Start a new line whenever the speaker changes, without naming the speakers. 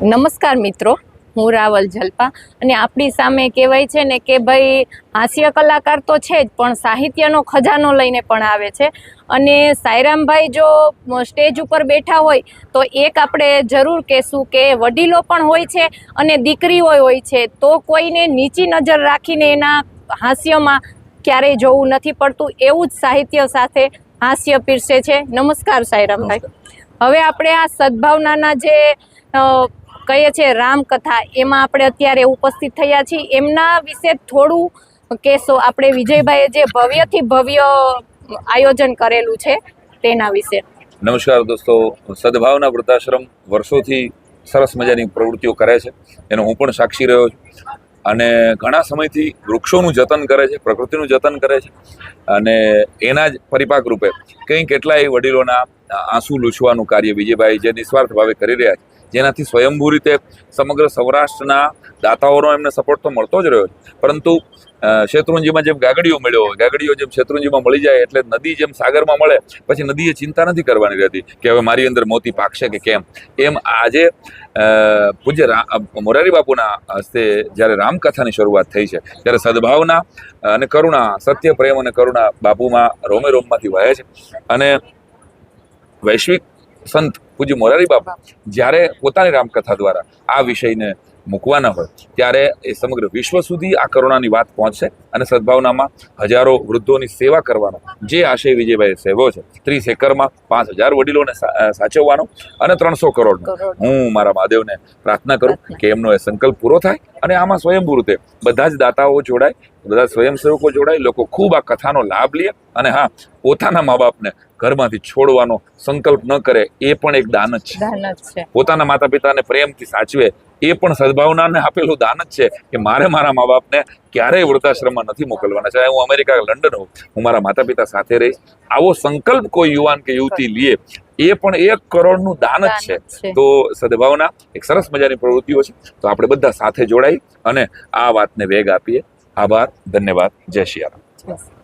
નમસ્કાર મિત્રો હું રાવલ જલપા અને આપણી સામે કહેવાય છે ને કે ભાઈ હાસ્ય કલાકાર તો છે જ પણ સાહિત્યનો ખજાનો લઈને પણ આવે છે. અને સાયરામભાઈ જો સ્ટેજ ઉપર બેઠા હોય તો એક આપણે જરૂર કહેશું કે વડીલો પણ હોય છે અને દીકરીઓ હોય છે તો કોઈને નીચી નજર રાખીને એના હાસ્યમાં ક્યારેય જોવું નથી પડતું. એવું જ સાહિત્ય સાથે હાસ્ય પીરસે છે. નમસ્કાર સાયરામભાઈ. હવે આપણે આ સદભાવનાના જે કહીએ છીએ રામકથા. એમાં આપણે અત્યારે ઉપસ્થિત થયા છીએ. એમના વિશે થોડું કહેશો આપણે વિજયભાઈએ જે ભવ્યથી ભવ્ય આયોજન કરેલું છે તેના વિશે.
નમસ્કાર દોસ્તો. સદભાવના વૃદ્ધાશ્રમ વર્ષોથી સરસ મજાની પ્રવૃત્તિઓ કરે છે. એનો હું પણ સાક્ષી રહ્યો છું. અને ઘણા સમયથી વૃક્ષોનું જતન કરે છે, પ્રકૃતિનું જતન કરે છે. અને એના જ પરિપાક રૂપે કંઈ કેટલાય વડીલોના આંસુ લૂછવાનું કાર્ય વિજયભાઈ જે નિસ્વાર્થ ભાવે કરી રહ્યા છે. જેનાથી સ્વયંભૂ રીતે સમગ્ર સૌરાષ્ટ્રના દાતાઓનો એમને સપોર્ટ તો મળતો જ રહ્યો છે. પરંતુ શેત્રુંજીમાં જેમ ગાગડીઓ મળ્યો હોય, ગાગડીઓ જેમ શેત્રુંજીમાં મળી જાય એટલે નદી જેમ સાગરમાં મળે, પછી નદીએ ચિંતા નથી કરવાની રહેતી કે હવે મારી અંદર મોતી પાકશે કે કેમ? એમ આજે પૂજ્ય મોરારી બાપુના હસ્તે જ્યારે રામકથાની શરૂઆત થઈ છે, ત્યારે સદભાવના અને કરુણા, સત્ય, પ્રેમ અને કરુણા બાપુમાં રોમે રોમમાંથી વહે છે. અને વૈશ્વિક સંત પૂજ્ય મોરારી બાપુ જ્યારે પોતાની રામકથા દ્વારા આ વિષયને મૂકવાના હોય ત્યારે એ સમગ્ર વિશ્વ સુધી આ કરુણાની વાત પહોંચશે અને સદભાવનામાં હજારો વૃદ્ધોની સેવા કરવાનો જે આશય વિજયભાઈ સેવો છે ત્રીસ એકરમાં પાંચ હજાર વડીલોને સાચવવાનો અને ત્રણસો કરોડ. હું મારા મહાદેવને પ્રાર્થના કરું કે એમનો એ સંકલ્પ પૂરો થાય અને આમાં સ્વયંભૂ રીતે બધા જ દાતાઓ જોડાય બધા સ્વયંસેવકો જોડાય લોકો ખૂબ આ કથાનો લાભ લે અને હા પોતાના મા બાપને ઘરમાંથી છોડવાનો સંકલ્પ ન કરે એ પણ એક દાન જ છે. પોતાના માતા પિતાને પ્રેમથી સાચવે એ પણ સદભાવનાને આપેલું દાન જ છે કે મારે મારા મા બાપને ક્યારેય વૃદ્ધાશ્રમમાં નથી મોકલવાના. ચાહે હું અમેરિકા લંડન હોઉં હું મારા માતા પિતા સાથે રહીશ. આવો સંકલ્પ કોઈ યુવાન કે યુવતી લે એ પણ એક કરોડનું દાન જ
દાન
છે
જ છે.
તો સદભાવના એક સરસ મજાની પ્રવૃત્તિઓ છે. તો આપણે બધા સાથે જોડાઈ અને આ વાતને વેગ આપીએ. આભાર ધન્યવાદ. જય
Yes.